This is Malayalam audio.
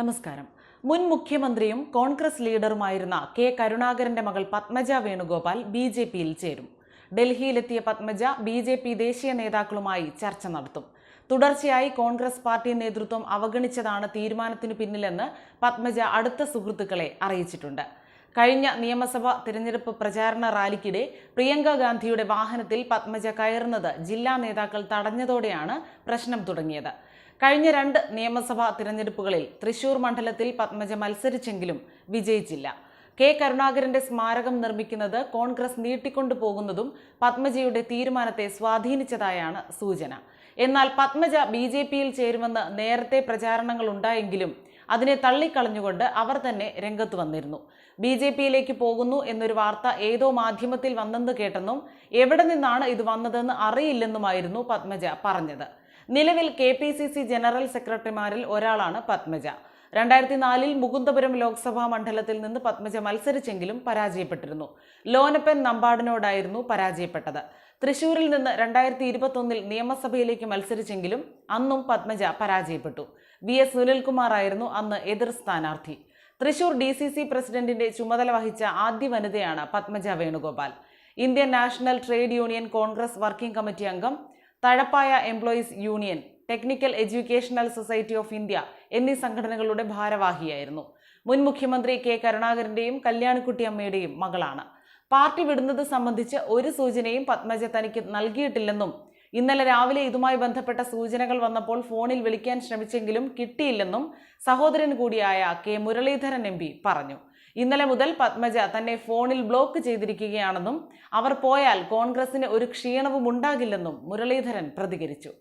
നമസ്കാരം. മുൻ മുഖ്യമന്ത്രിയും കോൺഗ്രസ് ലീഡറുമായിരുന്ന കെ കരുണാകരന്റെ മകൾ പത്മജ വേണുഗോപാൽ ബി ജെ പിയിൽ ചേരും. ഡൽഹിയിലെത്തിയ പത്മജ ബി ജെ പി ദേശീയ നേതാക്കളുമായി ചർച്ച നടത്തും. തുടർച്ചയായി കോൺഗ്രസ് പാർട്ടി നേതൃത്വം അവഗണിച്ചതാണ് തീരുമാനത്തിന് പിന്നിലെന്ന് പത്മജ അടുത്ത സുഹൃത്തുക്കളെ അറിയിച്ചിട്ടുണ്ട്. കഴിഞ്ഞ നിയമസഭാ തിരഞ്ഞെടുപ്പ് പ്രചാരണ റാലിക്കിടെ പ്രിയങ്ക ഗാന്ധിയുടെ വാഹനത്തിൽ പത്മജ കയറുന്നത് ജില്ലാ നേതാക്കൾ തടഞ്ഞതോടെയാണ് പ്രശ്നം തുടങ്ങിയത്. കഴിഞ്ഞ രണ്ട് നിയമസഭാ തിരഞ്ഞെടുപ്പുകളിൽ തൃശൂർ മണ്ഡലത്തിൽ പത്മജ മത്സരിച്ചെങ്കിലും വിജയിച്ചില്ല. കെ കരുണാകരന്റെ സ്മാരകം നിർമ്മിക്കുന്നത് കോൺഗ്രസ് നീട്ടിക്കൊണ്ടു പോകുന്നതും പത്മജയുടെ തീരുമാനത്തെ സ്വാധീനിച്ചതായാണ് സൂചന. എന്നാൽ പത്മജ ബി ജെ പിയിൽ ചേരുമെന്ന് നേരത്തെ പ്രചാരണങ്ങൾ ഉണ്ടായെങ്കിലും അതിനെ തള്ളിക്കളഞ്ഞുകൊണ്ട് അവർ തന്നെ രംഗത്ത് വന്നിരുന്നു. ബി ജെ പിയിലേക്ക് പോകുന്നു എന്നൊരു വാർത്ത ഏതോ മാധ്യമത്തിൽ വന്നെന്ന് കേട്ടെന്നും എവിടെ നിന്നാണ് ഇത് വന്നതെന്ന് അറിയില്ലെന്നുമായിരുന്നു പത്മജ പറഞ്ഞത്. നിലവിൽ K P C C general സെക്രട്ടറിമാരിൽ ഒരാളാണ് പത്മജ. രണ്ടായിരത്തി നാലിൽ മുകുന്ദപുരം ലോക്സഭാ മണ്ഡലത്തിൽ നിന്ന് പത്മജ മത്സരിച്ചെങ്കിലും പരാജയപ്പെട്ടിരുന്നു. ലോനപ്പൻ നമ്പാടിനോടായിരുന്നു പരാജയപ്പെട്ടത്. തൃശൂരിൽ നിന്ന് രണ്ടായിരത്തി ഇരുപത്തൊന്നിൽ നിയമസഭയിലേക്ക് മത്സരിച്ചെങ്കിലും അന്നും പത്മജ പരാജയപ്പെട്ടു. വി എസ് സുനിൽകുമാർ ആയിരുന്നു അന്ന് എതിർ സ്ഥാനാർത്ഥി. തൃശൂർ ഡി സി സി പ്രസിഡന്റിന്റെ ചുമതല വഹിച്ച ആദ്യ വനിതയാണ് Padmaja Venugopal. Indian national trade union congress working committee അംഗം തഴപ്പായ employees union technical educational society of India എന്നീ സംഘടനകളുടെ ഭാരവാഹിയായിരുന്നു. മുൻ മുഖ്യമന്ത്രി കെ കരുണാകരന്റെയും കല്യാണിക്കുട്ടിയമ്മയുടെയും മകളാണ്. പാർട്ടി വിടുന്നത് സംബന്ധിച്ച് ഒരു സൂചനയും പത്മജ തനിക്ക് നൽകിയിട്ടില്ലെന്നും ഇന്നലെ രാവിലെ ഇതുമായി ബന്ധപ്പെട്ട സൂചനകൾ വന്നപ്പോൾ ഫോണിൽ വിളിക്കാൻ ശ്രമിച്ചെങ്കിലും കിട്ടിയില്ലെന്നും സഹോദരൻ കൂടിയായ കെ മുരളീധരൻ എം പറഞ്ഞു. ഇന്നലെ മുതൽ പത്മജ തന്നെ ഫോണിൽ ബ്ലോക്ക് ചെയ്തിരിക്കുകയാണെന്നും അവർ പോയാൽ കോൺഗ്രസിന് ഒരു ക്ഷീണവും ഉണ്ടാകില്ലെന്നും മുരളീധരൻ പ്രതികരിച്ചു